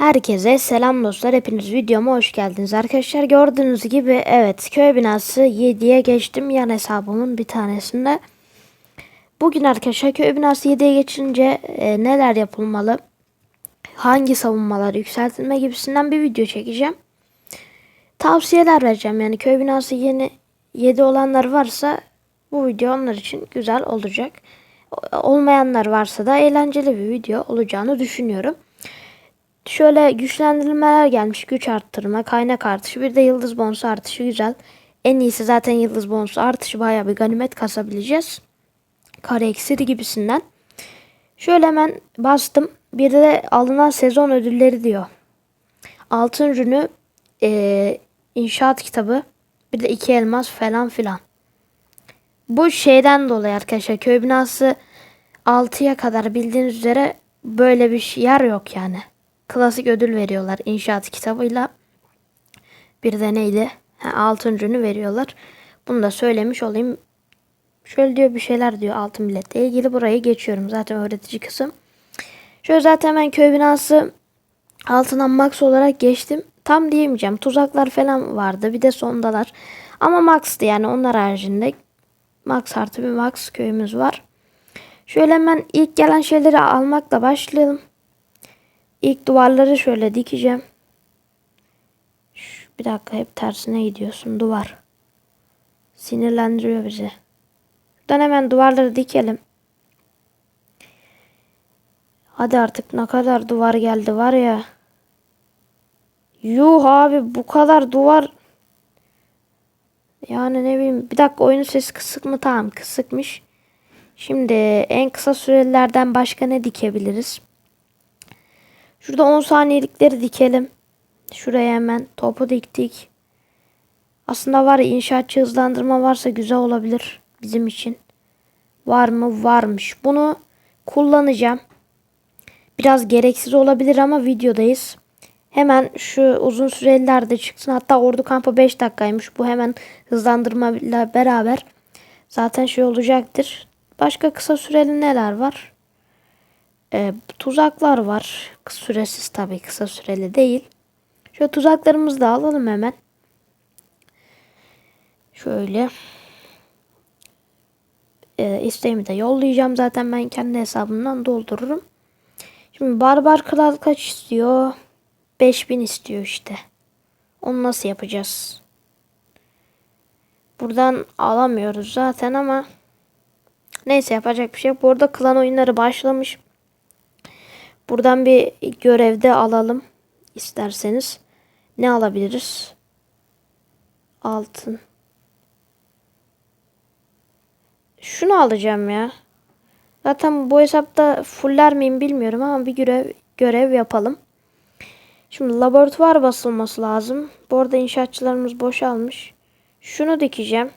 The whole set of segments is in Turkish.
Herkese selam dostlar. Hepiniz videoma hoş geldiniz. Arkadaşlar gördüğünüz gibi evet köy binası 7'ye geçtim yan hesabımın bir tanesinde. Bugün arkadaşlar köy binası 7'ye geçince e, neler yapılmalı? Hangi savunmalar yükseltilme gibisinden bir video çekeceğim. Tavsiyeler vereceğim. Yani köy binası yeni 7 olanlar varsa bu video onlar için güzel olacak. Olmayanlar varsa da eğlenceli bir video olacağını düşünüyorum. Şöyle güçlendirmeler gelmiş. Güç arttırma, kaynak artışı, bir de yıldız bonusu artışı güzel. En iyisi zaten yıldız bonusu artışı bayağı bir ganimet kasabileceğiz. Kare eksiri gibisinden. Şöyle hemen bastım. Bir de alınan sezon ödülleri diyor. Altın ürünü, eee, inşaat kitabı, bir de iki elmas falan filan. Bu şeyden dolayı arkadaşlar köy binası 6'ya kadar bildiğiniz üzere böyle bir şey- yer yok yani. Klasik ödül veriyorlar inşaat kitabıyla. Bir de neydi? Ha, altın ürünü veriyorlar. Bunu da söylemiş olayım. Şöyle diyor bir şeyler diyor altın biletle ilgili. Burayı geçiyorum zaten öğretici kısım. Şöyle zaten ben köy binası altından max olarak geçtim. Tam diyemeyeceğim. Tuzaklar falan vardı. Bir de sondalar. Ama max'tı yani onlar haricinde. Max artı bir max köyümüz var. Şöyle hemen ilk gelen şeyleri almakla başlayalım. İlk duvarları şöyle dikeceğim. Bir dakika hep tersine gidiyorsun duvar. Sinirlendiriyor bizi. Şuradan hemen duvarları dikelim. Hadi artık ne kadar duvar geldi var ya. Yuh abi bu kadar duvar. Yani ne bileyim bir dakika oyunun sesi kısık mı? Tamam kısıkmış. Şimdi en kısa sürelerden başka ne dikebiliriz? Şurada 10 saniyelikleri dikelim. Şuraya hemen topu diktik. Aslında var ya inşaatçı hızlandırma varsa güzel olabilir bizim için. Var mı? Varmış. Bunu kullanacağım. Biraz gereksiz olabilir ama videodayız. Hemen şu uzun süreliler de çıksın. Hatta ordu kampı 5 dakikaymış. Bu hemen hızlandırma ile beraber zaten şey olacaktır. Başka kısa süreli neler var? Ee, tuzaklar var. Süresiz tabii kısa süreli değil. Şöyle tuzaklarımızı da alalım hemen. Şöyle. Ee, isteğimi de yollayacağım. Zaten ben kendi hesabımdan doldururum. Şimdi Barbar Kral kaç istiyor? 5000 istiyor işte. Onu nasıl yapacağız? Buradan alamıyoruz zaten ama neyse yapacak bir şey yok. Bu arada klan oyunları başlamış. Buradan bir görevde alalım isterseniz. Ne alabiliriz? Altın. Şunu alacağım ya. Zaten bu hesapta fuller miyim bilmiyorum ama bir görev, görev yapalım. Şimdi laboratuvar basılması lazım. Bu arada inşaatçılarımız boşalmış. Şunu dikeceğim.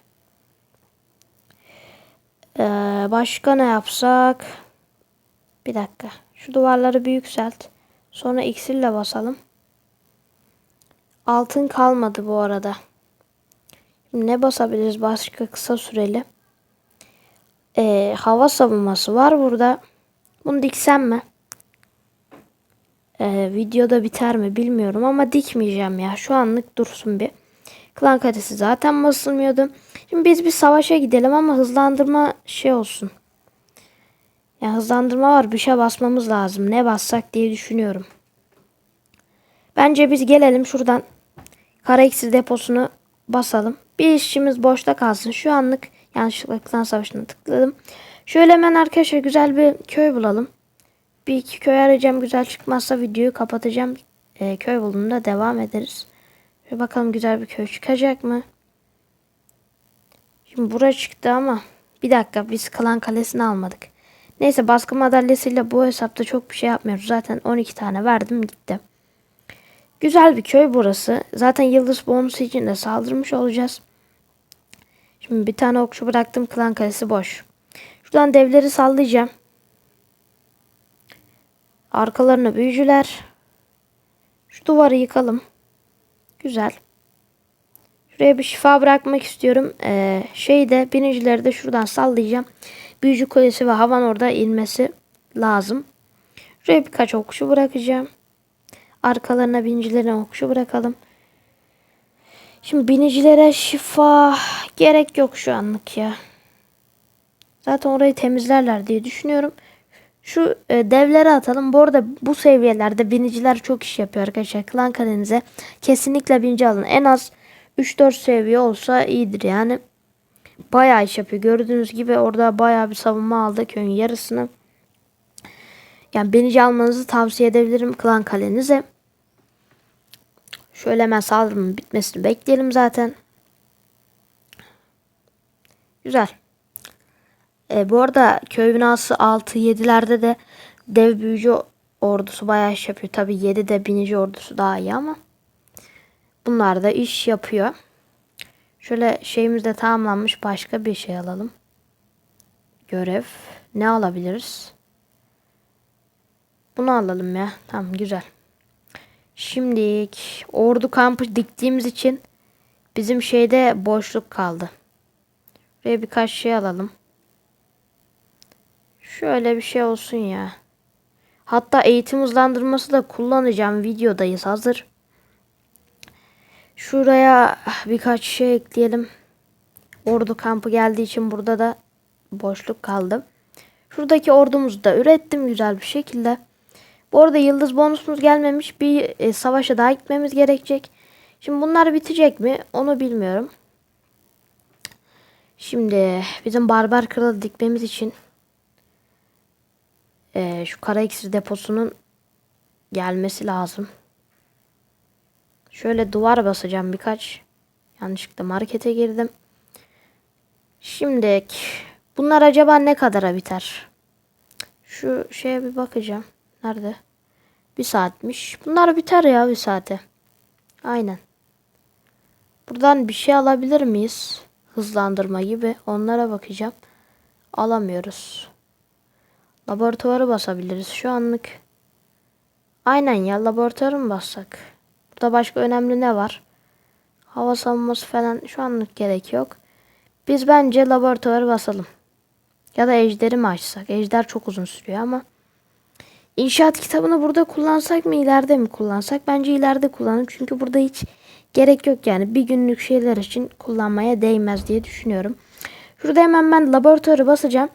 Ee, başka ne yapsak? Bir dakika. Şu duvarları bir yükselt. Sonra iksirle basalım. Altın kalmadı bu arada. Şimdi ne basabiliriz başka kısa süreli? Ee, hava savunması var burada. Bunu diksem mi? Ee, videoda biter mi bilmiyorum ama dikmeyeceğim ya. Şu anlık dursun bir. Klan karesi zaten basılmıyordu. Şimdi biz bir savaşa gidelim ama hızlandırma şey olsun. Ya hızlandırma var. Bir şey basmamız lazım. Ne bassak diye düşünüyorum. Bence biz gelelim şuradan kara deposunu basalım. Bir işçimiz boşta kalsın. Şu anlık yanlışlıkla klan savaşına tıkladım. Şöyle hemen arkadaşlar güzel bir köy bulalım. Bir iki köy arayacağım. Güzel çıkmazsa videoyu kapatacağım. Ee, köy bulduğunda devam ederiz. Şöyle bakalım güzel bir köy çıkacak mı? Şimdi bura çıktı ama bir dakika biz klan kalesini almadık. Neyse baskı madalyasıyla bu hesapta çok bir şey yapmıyoruz. Zaten 12 tane verdim gitti. Güzel bir köy burası. Zaten yıldız bonusu için de saldırmış olacağız. Şimdi bir tane okçu bıraktım. Klan kalesi boş. Şuradan devleri sallayacağım. Arkalarına büyücüler. Şu duvarı yıkalım. Güzel. Şuraya bir şifa bırakmak istiyorum. Ee, şeyi de de şuradan sallayacağım. Büyücü kulesi ve havan orada inmesi lazım. Şuraya birkaç okçu bırakacağım. Arkalarına binicilere okçu bırakalım. Şimdi binicilere şifa gerek yok şu anlık ya. Zaten orayı temizlerler diye düşünüyorum. Şu e, devleri atalım. Bu arada bu seviyelerde biniciler çok iş yapıyor arkadaşlar. Klan kalenize kesinlikle binici alın. En az 3-4 seviye olsa iyidir yani. Bayağı iş yapıyor. Gördüğünüz gibi orada bayağı bir savunma aldı köyün yarısını. Yani binici almanızı tavsiye edebilirim klan kalenize. Şöyle hemen saldırımın bitmesini bekleyelim zaten. Güzel. E, bu arada köy binası 6-7'lerde de dev büyücü ordusu bayağı iş yapıyor. Tabi 7'de binici ordusu daha iyi ama bunlar da iş yapıyor. Şöyle şeyimiz de tamamlanmış. Başka bir şey alalım. Görev. Ne alabiliriz? Bunu alalım ya. Tamam güzel. Şimdi ordu kampı diktiğimiz için bizim şeyde boşluk kaldı. Buraya birkaç şey alalım. Şöyle bir şey olsun ya. Hatta eğitim hızlandırması da kullanacağım. Videodayız hazır. Şuraya birkaç şey ekleyelim. Ordu kampı geldiği için burada da boşluk kaldı. Şuradaki ordumuzu da ürettim güzel bir şekilde. Bu arada yıldız bonusumuz gelmemiş. Bir e, savaşa daha gitmemiz gerekecek. Şimdi bunlar bitecek mi? Onu bilmiyorum. Şimdi bizim barbar kralı dikmemiz için e, şu kara iksir deposunun gelmesi lazım. Şöyle duvar basacağım birkaç. Yanlışlıkla markete girdim. Şimdi bunlar acaba ne kadara biter? Şu şeye bir bakacağım. Nerede? Bir saatmiş. Bunlar biter ya bir saate. Aynen. Buradan bir şey alabilir miyiz? Hızlandırma gibi. Onlara bakacağım. Alamıyoruz. Laboratuvarı basabiliriz şu anlık. Aynen ya laboratuvarı mı bassak? Burada başka önemli ne var? Hava savunması falan şu anlık gerek yok. Biz bence laboratuvarı basalım. Ya da ejderi mi açsak? Ejder çok uzun sürüyor ama. İnşaat kitabını burada kullansak mı ileride mi kullansak? Bence ileride kullanın. Çünkü burada hiç gerek yok yani. Bir günlük şeyler için kullanmaya değmez diye düşünüyorum. Şurada hemen ben laboratuvarı basacağım.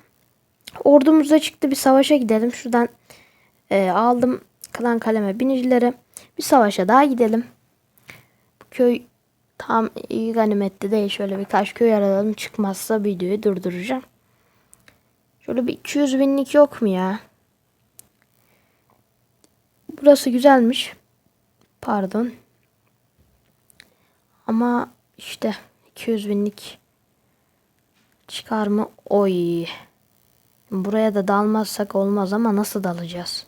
Ordumuzda çıktı bir savaşa gidelim. Şuradan e, aldım klan kaleme binicileri. Bir savaşa daha gidelim. Bu köy tam iyi ganimetli değil. Şöyle birkaç köy arayalım. Çıkmazsa videoyu durduracağım. Şöyle bir 200 binlik yok mu ya? Burası güzelmiş. Pardon. Ama işte 200 binlik çıkar mı? Oy. Buraya da dalmazsak olmaz ama nasıl dalacağız?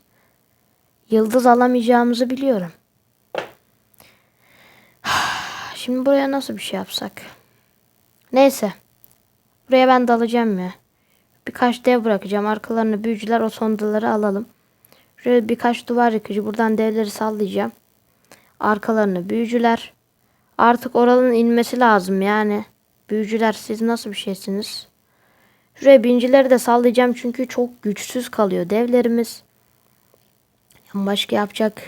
Yıldız alamayacağımızı biliyorum. Şimdi buraya nasıl bir şey yapsak? Neyse. Buraya ben dalacağım ya. Birkaç dev bırakacağım. Arkalarına büyücüler o sondaları alalım. Şöyle birkaç duvar yıkıcı. Buradan devleri sallayacağım. Arkalarını büyücüler. Artık oranın inmesi lazım yani. Büyücüler siz nasıl bir şeysiniz? Şuraya bincileri de sallayacağım çünkü çok güçsüz kalıyor devlerimiz. Başka yapacak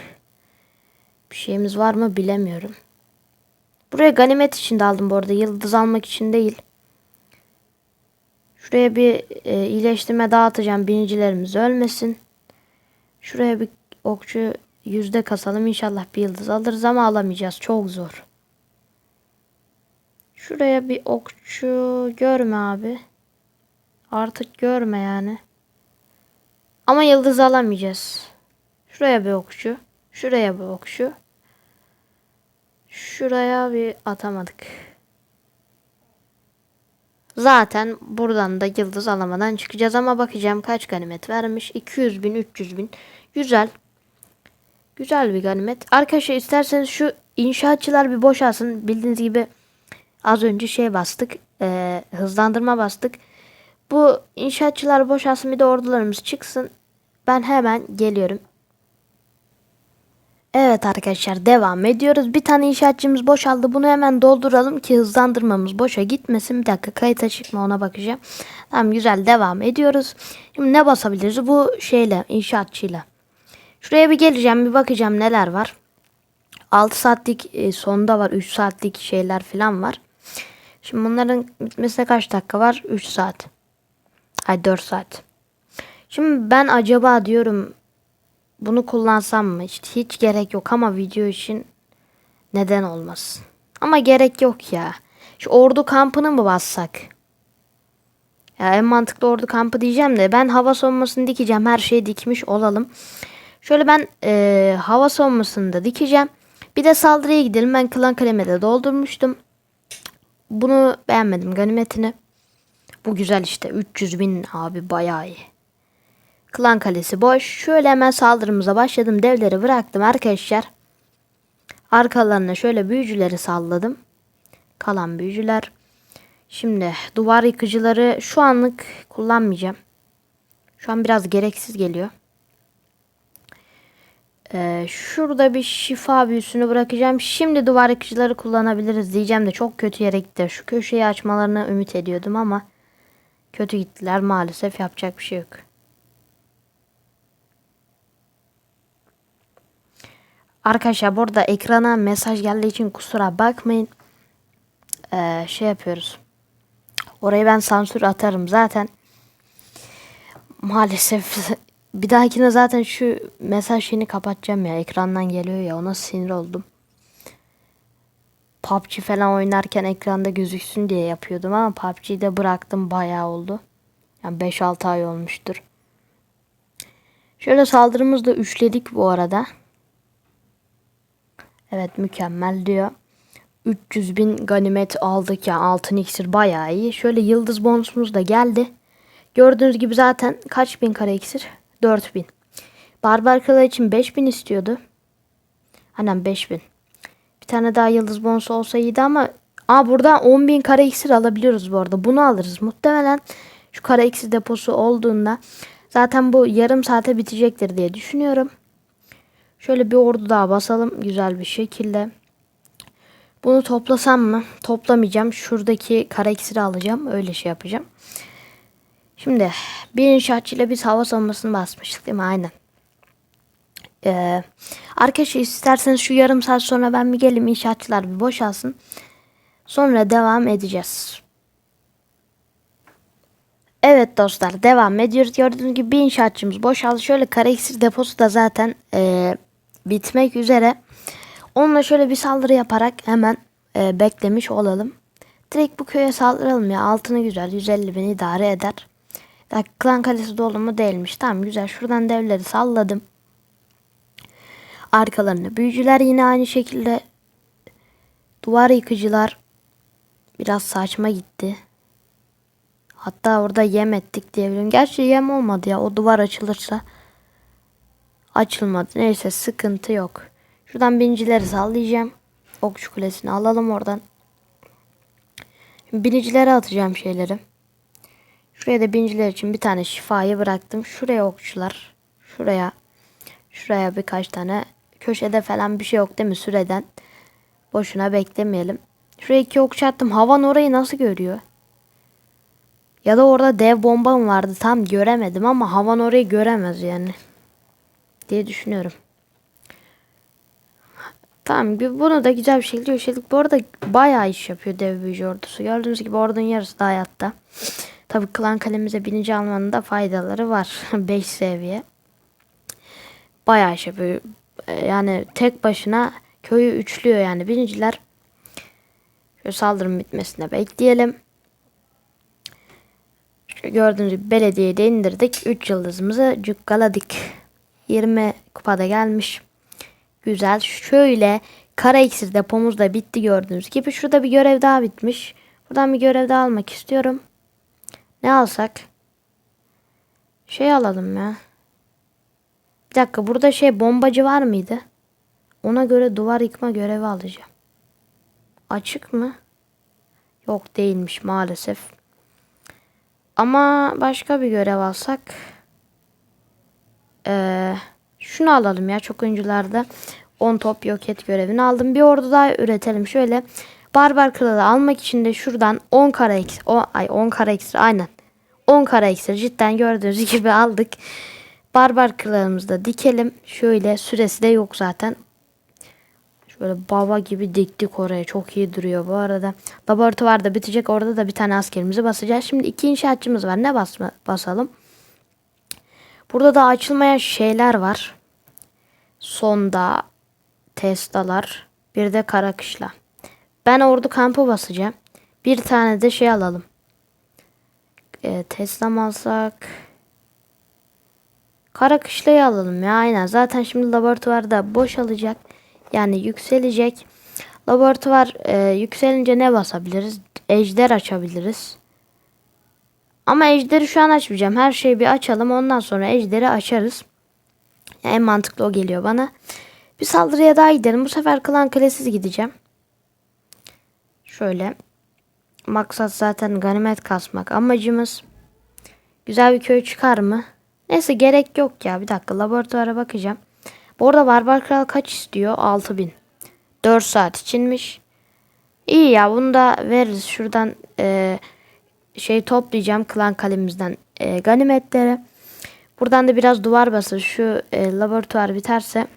bir şeyimiz var mı bilemiyorum. Buraya ganimet için de aldım bu arada. Yıldız almak için değil. Şuraya bir e, iyileştirme dağıtacağım. Binicilerimiz ölmesin. Şuraya bir okçu yüzde kasalım. İnşallah bir yıldız alırız ama alamayacağız. Çok zor. Şuraya bir okçu görme abi. Artık görme yani. Ama yıldız alamayacağız. Şuraya bir okçu. Şuraya bir okçu. Şuraya bir atamadık. Zaten buradan da yıldız alamadan çıkacağız ama bakacağım kaç ganimet vermiş. 200 bin 300 bin. Güzel. Güzel bir ganimet. Arkadaşlar isterseniz şu inşaatçılar bir boşalsın. Bildiğiniz gibi az önce şey bastık. E, hızlandırma bastık. Bu inşaatçılar boşalsın bir de ordularımız çıksın. Ben hemen geliyorum. Evet arkadaşlar devam ediyoruz. Bir tane inşaatçımız boşaldı. Bunu hemen dolduralım ki hızlandırmamız boşa gitmesin. Bir dakika kayıt açık mı ona bakacağım. Tamam güzel devam ediyoruz. Şimdi ne basabiliriz? Bu şeyle inşaatçıyla. Şuraya bir geleceğim bir bakacağım neler var. 6 saatlik e, sonda var. 3 saatlik şeyler falan var. Şimdi bunların bitmesine kaç dakika var? 3 saat. Ay 4 saat. Şimdi ben acaba diyorum bunu kullansam mı? İşte hiç gerek yok ama video için neden olmasın? Ama gerek yok ya. Şu ordu kampını mı bassak? Ya en mantıklı ordu kampı diyeceğim de ben hava savunmasını dikeceğim. Her şeyi dikmiş olalım. Şöyle ben e, hava savunmasını da dikeceğim. Bir de saldırıya gidelim. Ben klan kaleme de doldurmuştum. Bunu beğenmedim ganimetini. Bu güzel işte. 300 bin abi bayağı iyi. Klan kalesi boş. Şöyle hemen saldırımıza başladım. Devleri bıraktım arkadaşlar. Arkalarına şöyle büyücüleri salladım. Kalan büyücüler. Şimdi duvar yıkıcıları şu anlık kullanmayacağım. Şu an biraz gereksiz geliyor. Ee, şurada bir şifa büyüsünü bırakacağım. Şimdi duvar yıkıcıları kullanabiliriz diyeceğim de çok kötü yere gitti. Şu köşeyi açmalarını ümit ediyordum ama kötü gittiler maalesef yapacak bir şey yok. Arkadaşlar burada ekrana mesaj geldiği için kusura bakmayın. Ee, şey yapıyoruz. Orayı ben sansür atarım zaten. Maalesef bir dahakine zaten şu mesaj şeyini kapatacağım ya. Ekrandan geliyor ya ona sinir oldum. PUBG falan oynarken ekranda gözüksün diye yapıyordum ama PUBG'yi de bıraktım bayağı oldu. Yani 5-6 ay olmuştur. Şöyle saldırımızı da üçledik bu arada. Evet mükemmel diyor. 300 bin ganimet aldık ya altın iksir bayağı iyi. Şöyle yıldız bonusumuz da geldi. Gördüğünüz gibi zaten kaç bin kare iksir? 4000. Barbar Kral için 5000 istiyordu. Aynen 5000. Bir tane daha yıldız bonusu olsa iyiydi ama Aa buradan 10.000 kare iksir alabiliyoruz bu arada. Bunu alırız. Muhtemelen şu kare iksir deposu olduğunda zaten bu yarım saate bitecektir diye düşünüyorum. Şöyle bir ordu daha basalım güzel bir şekilde. Bunu toplasam mı? Toplamayacağım. Şuradaki kara iksiri alacağım. Öyle şey yapacağım. Şimdi bir inşaatçıyla biz hava savunmasını basmıştık değil mi? Aynen. Ee, arkadaşlar isterseniz şu yarım saat sonra ben bir geleyim inşaatçılar bir boşalsın. Sonra devam edeceğiz. Evet dostlar devam ediyoruz. Gördüğünüz gibi bir inşaatçımız boşaldı. Şöyle kara iksir deposu da zaten ee, bitmek üzere. Onunla şöyle bir saldırı yaparak hemen e, beklemiş olalım. Direkt bu köye saldıralım ya. Altını güzel 150 bin idare eder. Ya, klan kalesi dolu mu değilmiş. Tamam güzel. Şuradan devleri salladım. Arkalarında büyücüler yine aynı şekilde. Duvar yıkıcılar biraz saçma gitti. Hatta orada yem ettik diyebilirim. Gerçi yem olmadı ya. O duvar açılırsa açılmadı. Neyse sıkıntı yok. Şuradan binicileri sallayacağım. Okçu kulesini alalım oradan. Binicilere atacağım şeyleri. Şuraya da binciler için bir tane şifayı bıraktım. Şuraya okçular. Şuraya. Şuraya birkaç tane. Köşede falan bir şey yok değil mi süreden? Boşuna beklemeyelim. Şuraya iki okçu attım. Havan orayı nasıl görüyor? Ya da orada dev bomba mı vardı? Tam göremedim ama havan orayı göremez yani. Diye düşünüyorum. Tamam bunu da güzel bir şekilde yaşadık. Bu arada bayağı iş yapıyor dev büyücü ordusu. Gördüğünüz gibi ordunun yarısı da hayatta. Tabi klan kalemize bininci almanın da faydaları var. 5 seviye. Bayağı iş yapıyor. Ee, yani tek başına köyü üçlüyor yani. Biniciler şu saldırım bitmesine bekleyelim. Şu gördüğünüz gibi belediyeyi de indirdik. 3 yıldızımızı cukkaladık. 20 kupada gelmiş. Güzel. Şöyle kara iksir depomuz da bitti gördüğünüz gibi. Şurada bir görev daha bitmiş. Buradan bir görev daha almak istiyorum. Ne alsak? Şey alalım ya. Bir dakika burada şey bombacı var mıydı? Ona göre duvar yıkma görevi alacağım. Açık mı? Yok değilmiş maalesef. Ama başka bir görev alsak. Eee şunu alalım ya çok oyuncularda 10 top yok et görevini aldım. Bir ordu daha üretelim şöyle. Barbar kralı almak için de şuradan 10 kara eksir. O, ay 10 kara eksir aynen. 10 kara eksir cidden gördüğünüz gibi aldık. Barbar kralımızı da dikelim. Şöyle süresi de yok zaten. Şöyle baba gibi diktik oraya. Çok iyi duruyor bu arada. Laboratuvar da bitecek. Orada da bir tane askerimizi basacağız. Şimdi iki inşaatçımız var. Ne basma, basalım? Burada da açılmayan şeyler var. Sonda, Tesla'lar, bir de Karakışla. Ben ordu kampı basacağım. Bir tane de şey alalım. Ee, Tesla alsak? Karakışla'yı alalım ya aynen. Zaten şimdi laboratuvarda boşalacak. Yani yükselecek. Laboratuvar e, yükselince ne basabiliriz? Ejder açabiliriz. Ama ejderi şu an açmayacağım. Her şeyi bir açalım. Ondan sonra ejderi açarız. En mantıklı o geliyor bana. Bir saldırıya daha gidelim. Bu sefer klan kalesiz gideceğim. Şöyle. Maksat zaten ganimet kasmak. Amacımız güzel bir köy çıkar mı? Neyse gerek yok ya. Bir dakika laboratuvara bakacağım. Bu arada Barbar Kral kaç istiyor? 6000. 4 saat içinmiş. İyi ya bunu da veririz. Şuradan e, şey toplayacağım klan kalemimizden e, ganimetleri. Buradan da biraz duvar basır. Şu e, laboratuvar biterse.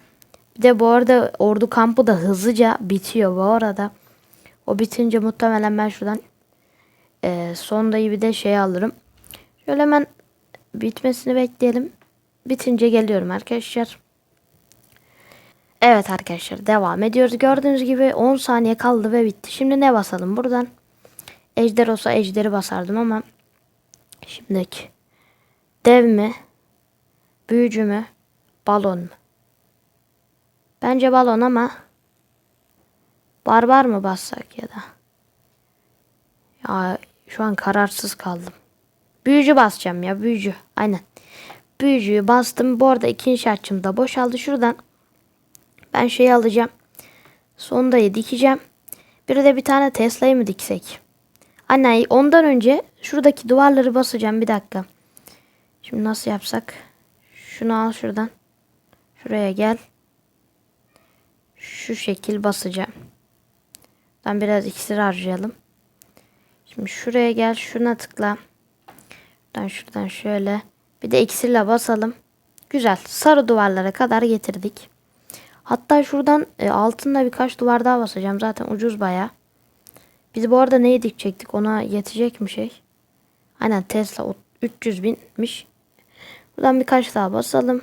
Bir de bu arada ordu kampı da hızlıca bitiyor bu arada. O bitince muhtemelen ben şuradan e, sondayı bir de şey alırım. Şöyle hemen bitmesini bekleyelim. Bitince geliyorum arkadaşlar. Evet arkadaşlar devam ediyoruz. Gördüğünüz gibi 10 saniye kaldı ve bitti. Şimdi ne basalım buradan? Ejder olsa ejderi basardım ama şimdiki dev mi? Büyücü mü? Balon mu? Bence balon ama barbar mı bassak ya da? Ya şu an kararsız kaldım. Büyücü basacağım ya büyücü. Aynen. Büyücüyü bastım. Bu arada ikinci şartçım da boşaldı. Şuradan ben şeyi alacağım. Sondayı dikeceğim. Bir de bir tane Tesla'yı mı diksek? Anne ondan önce şuradaki duvarları basacağım. Bir dakika. Şimdi nasıl yapsak? Şunu al şuradan. Şuraya gel. Şu şekil basacağım. Ben biraz iksir harcayalım. Şimdi şuraya gel. Şuna tıkla. Şuradan şuradan şöyle. Bir de iksirle basalım. Güzel. Sarı duvarlara kadar getirdik. Hatta şuradan e, altında birkaç duvar daha basacağım. Zaten ucuz baya. Biz bu arada neyi dikecektik? Ona yetecek mi şey? Aynen Tesla 300 binmiş. Buradan birkaç daha basalım.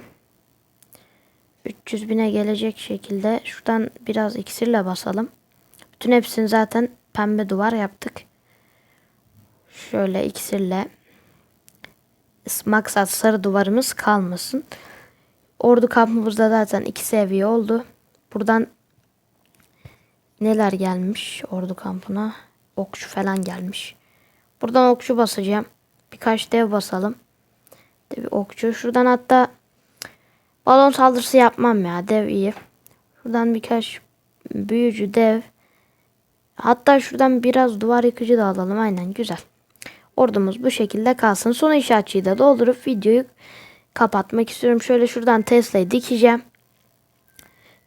300 bine gelecek şekilde şuradan biraz iksirle basalım. Bütün hepsini zaten pembe duvar yaptık. Şöyle iksirle maksat sarı duvarımız kalmasın. Ordu kampımızda zaten iki seviye oldu. Buradan neler gelmiş ordu kampına? Okçu falan gelmiş. Buradan okçu basacağım. Birkaç dev basalım. Bir okçu. Şuradan hatta balon saldırısı yapmam ya. Dev iyi. Şuradan birkaç büyücü dev. Hatta şuradan biraz duvar yıkıcı da alalım. Aynen güzel. Ordumuz bu şekilde kalsın. Son inşaatçıyı da doldurup videoyu kapatmak istiyorum. Şöyle şuradan Tesla'yı dikeceğim.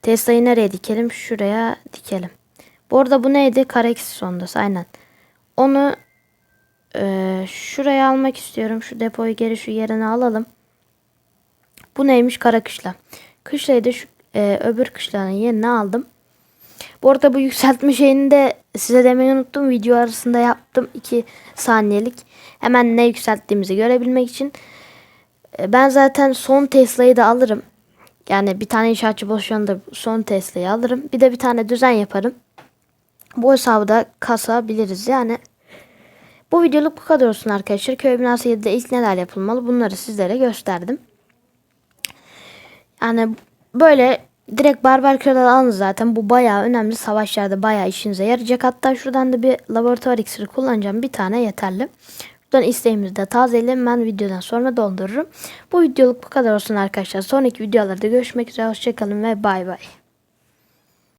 Tesla'yı nereye dikelim? Şuraya dikelim. Bu arada bu neydi? Karex sondası. Aynen. Onu e, şuraya almak istiyorum. Şu depoyu geri şu yerine alalım. Bu neymiş? Kara kışla. Kışlayı da şu e, öbür kışlanın yerine aldım. Bu arada bu yükseltme şeyini de size demeyi unuttum. Video arasında yaptım. 2 saniyelik. Hemen ne yükselttiğimizi görebilmek için. E, ben zaten son Tesla'yı da alırım. Yani bir tane inşaatçı boşluğunda son Tesla'yı alırım. Bir de bir tane düzen yaparım. Bu hesabı da kasabiliriz. Yani bu videoluk bu kadar olsun arkadaşlar. Köy binası 7'de ilk neler yapılmalı bunları sizlere gösterdim. Yani böyle direkt barbar kralı alın zaten. Bu bayağı önemli. Savaşlarda bayağı işinize yarayacak. Hatta şuradan da bir laboratuvar iksiri kullanacağım. Bir tane yeterli. Buradan isteğimizi de tazeleyelim. Ben videodan sonra doldururum. Bu videoluk bu kadar olsun arkadaşlar. Sonraki videolarda görüşmek üzere. Hoşçakalın ve bay bay.